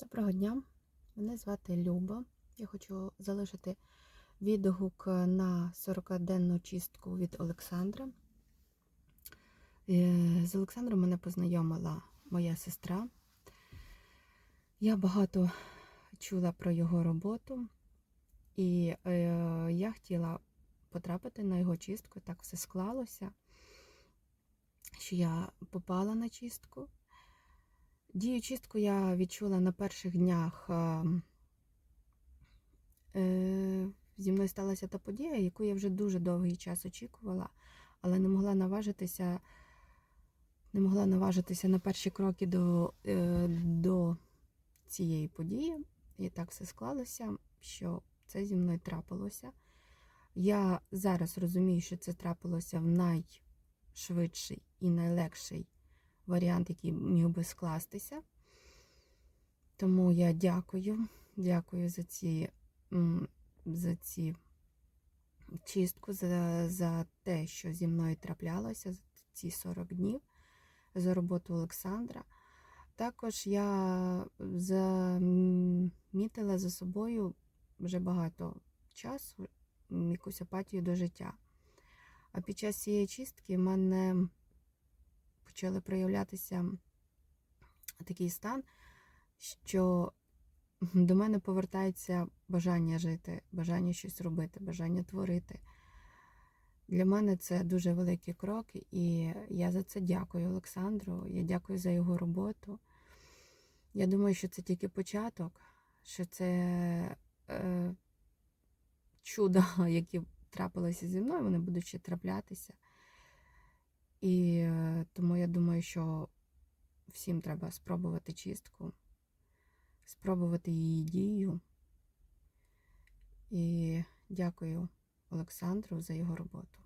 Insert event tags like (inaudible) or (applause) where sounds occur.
Доброго дня, мене звати Люба. Я хочу залишити відгук на 40-денну чистку від Олександра. Е, З Олександром мене познайомила моя сестра. Я багато чула про його роботу, і е, я хотіла потрапити на його чистку. Так все склалося, що я попала на чистку. Дію чистку я відчула на перших днях. е, е, Зі мною сталася та подія, яку я вже дуже довгий час очікувала, але не могла наважитися, не могла наважитися на перші кроки до, е, до цієї події. І так все склалося, що це зі мною трапилося. Я зараз розумію, що це трапилося в найшвидший і найлегший варіант, який міг би скластися. Тому я дякую, дякую за ці, за ці чистку, за, за те, що зі мною траплялося за ці 40 днів, за роботу Олександра. Також я замітила за собою вже багато часу якусь апатію до життя. А під час цієї чистки в мене почали проявлятися такий стан, що до мене повертається бажання жити, бажання щось робити, бажання творити. Для мене це дуже великий крок, і я за це дякую Олександру. Я дякую за його роботу. Я думаю, що це тільки початок, що це е, чудо, (laughs) які трапилися зі мною, вони будуть ще траплятися. І е, тому я думаю, що всім треба спробувати чистку, спробувати її дію. І дякую Олександру за його роботу.